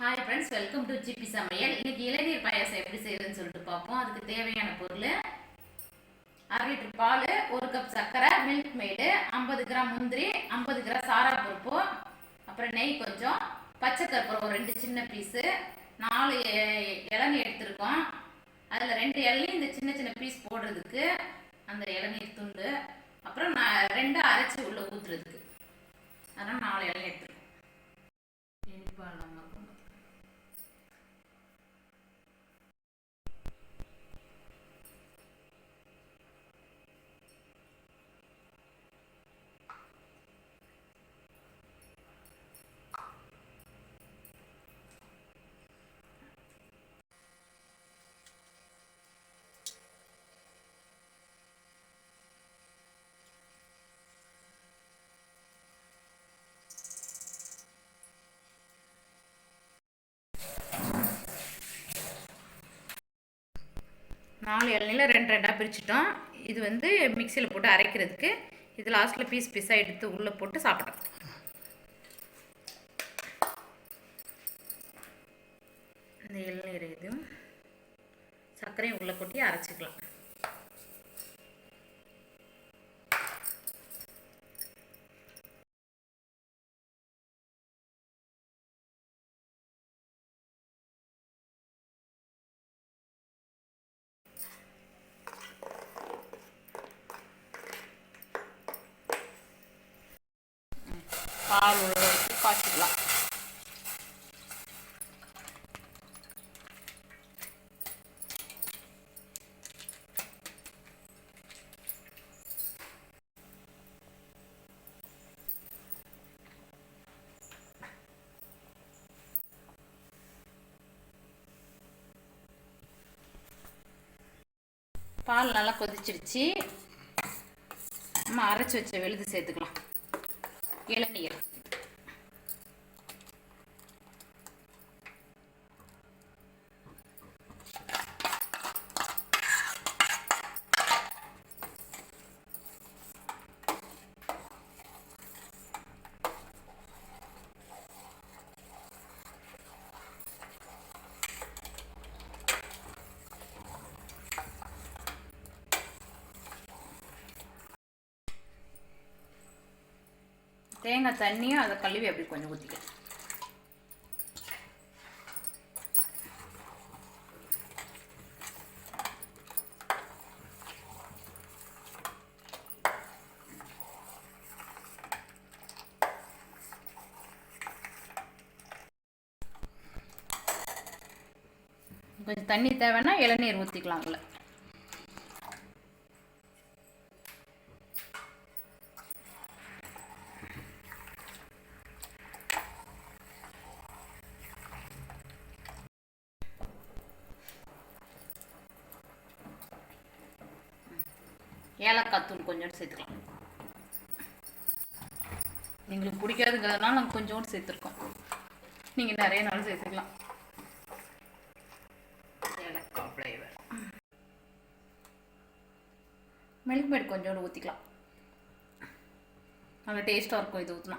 Hi friends welcome to GB சமையல். இன்னைக்கு இளநீர் பாயாசம் எப்படி செய்யறதுன்னு சொல்லிட்டு பார்ப்போம். அதுக்கு தேவையான பொருள் அரை லிட்டர் பால் ஒரு கப் சர்க்கரை மில்க் மேடு ஐம்பது கிராம் முந்திரி ஐம்பது கிராம் சாரா பருப்பு அப்புறம் நெய் கொஞ்சம் பச்சை கற்பூரம் ஒரு ரெண்டு சின்ன பீஸு நாலு இளநி இளநீ எடுத்திருக்கோம். அதில் ரெண்டு இளநீ இந்த சின்ன சின்ன பீஸ் போடுறதுக்கு அந்த இளநீர் துண்டு அப்புறம் நான் ரெண்டு அரைச்சி உள்ளே ஊற்றுறதுக்கு அதனால் நாலு இளநீ எடுத்துருக்கோம். இனிப்பாக நம்ம நாலு இளநில ரெண்டு ரெண்டாக பிரிச்சிட்டோம். இது வந்து மிக்சியில் போட்டு அரைக்கிறதுக்கு இது லாஸ்ட்டில் பீஸ் பீஸாக எடுத்து உள்ளே போட்டு சாப்பிட்றோம் இந்த இளநீர் இதுவும் சர்க்கரையும் உள்ளே கொட்டி அரைச்சிக்கலாம் பால் உள்ள வச்சு காய்ச்சிக்கலாம் பால் நல்லா கொதிச்சிருச்சு. நம்ம அரைச்சி வச்ச விழுது சேர்த்துக்கலாம். இளநீர். தேங்காய் தண்ணியும் அதை கழுவி அப்படி கொஞ்சம் ஊற்றிக்கலாம் கொஞ்சம் தண்ணி தேவைன்னா இளநீர் ஊற்றிக்கலாம் அதில். ஏலக்காய் தூள் கொஞ்சோண்டு சேர்த்துக்கலாம். எங்களுக்கு பிடிக்காதுங்கிறதுனால நாங்கள் கொஞ்சோண்டு சேர்த்துருக்கோம். நீங்கள் நிறைய நாள் சேர்த்துக்கலாம். ஏலக்காய் ஃப்ளேவர் மில்க் மேட் கொஞ்சோண்டு ஊற்றிக்கலாம் நல்லா டேஸ்ட்டாக இருக்கும் இது ஊற்றினா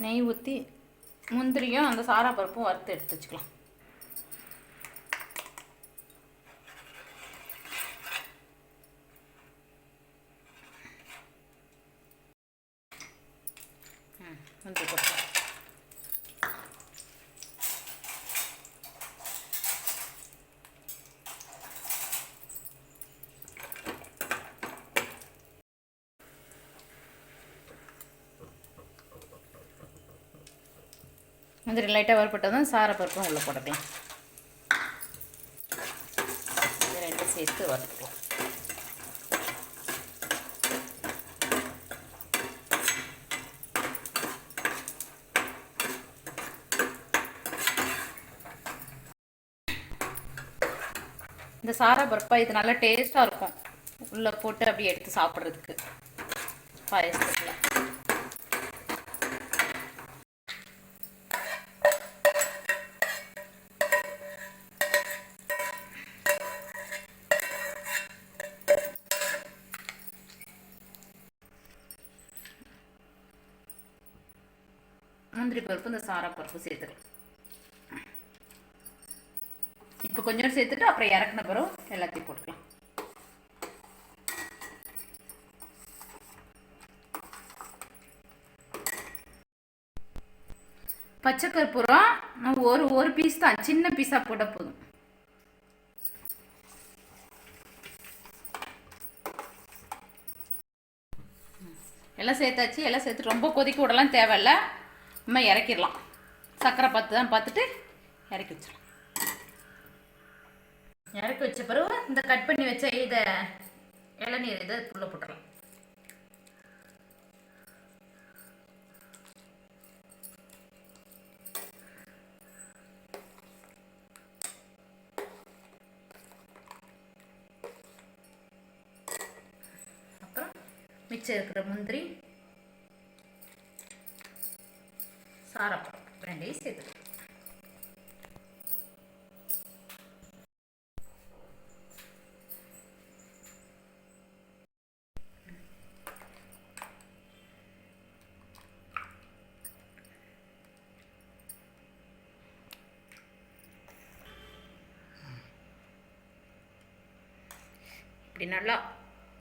நெய் ஊற்றி முந்திரியும் அந்த சாரா பருப்பும் வறுத்து எடுத்து வச்சுக்கலாம். ம், முந்திரி போட்டுக்கலாம் முந்திரி லைட்டாக வறுப்பட்டதும் சார பருப்பும் உள்ளே போட்டுக்கலாம். இது ரெண்டும் சேர்த்து வறுத்துக்கலாம். இந்த சாரா பருப்பா இது நல்லா டேஸ்ட்டாக இருக்கும். உள்ளே போட்டு அப்படியே எடுத்து சாப்பிட்றதுக்கு. பாயசத்தில் முந்திரி பருப்பு இந்த சாரப்பருப்பு சேர்த்துக்கலாம் இப்போ கொஞ்சம் சேர்த்துட்டு அப்புறம் இறக்குன பிறகு எல்லாத்தையும் போட்டுக்கலாம். பச்சை கற்பூரம் நான் ஒரு ஒரு பீஸ் தான். சின்ன பீஸாக போட்டால் போதும். எல்லாம் சேர்த்தாச்சு. எல்லாம் சேர்த்து ரொம்ப கொதிக்க விடலாம் தேவையில்ல. நம்ம இறக்கிடலாம். சர்க்கரை பார்த்து தான் பார்த்துட்டு இறக்கி வச்சிடலாம். இறக்கி வச்ச பிறகு இந்த கட் பண்ணி வச்ச இதை இளநீர் இதை உள்ளே போட்டுடலாம். அப்புறம் மிச்சம் இருக்கிற முந்திரி சாரப்பழம் ரெண்டையும் சேர்த்துக்கலாம் இப்படி நல்லா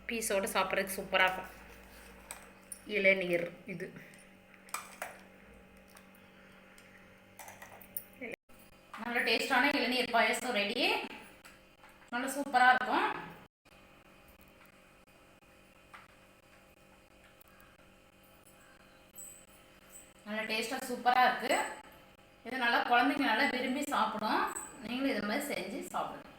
பீஸோடு சாப்பிட்றதுக்கு சூப்பராக இருக்கும். இளநீர் இது. நல்ல டேஸ்டான இளநீர் பாயசம் ரெடி நல்ல சூப்பராக இருக்கும். நல்ல டேஸ்ட்டாக சூப்பராக இருக்குது இது நல்லா குழந்தைங்க நல்லா விரும்பி சாப்பிடும். நீங்களும் இது மாதிரி செஞ்சு சாப்பிடுங்க.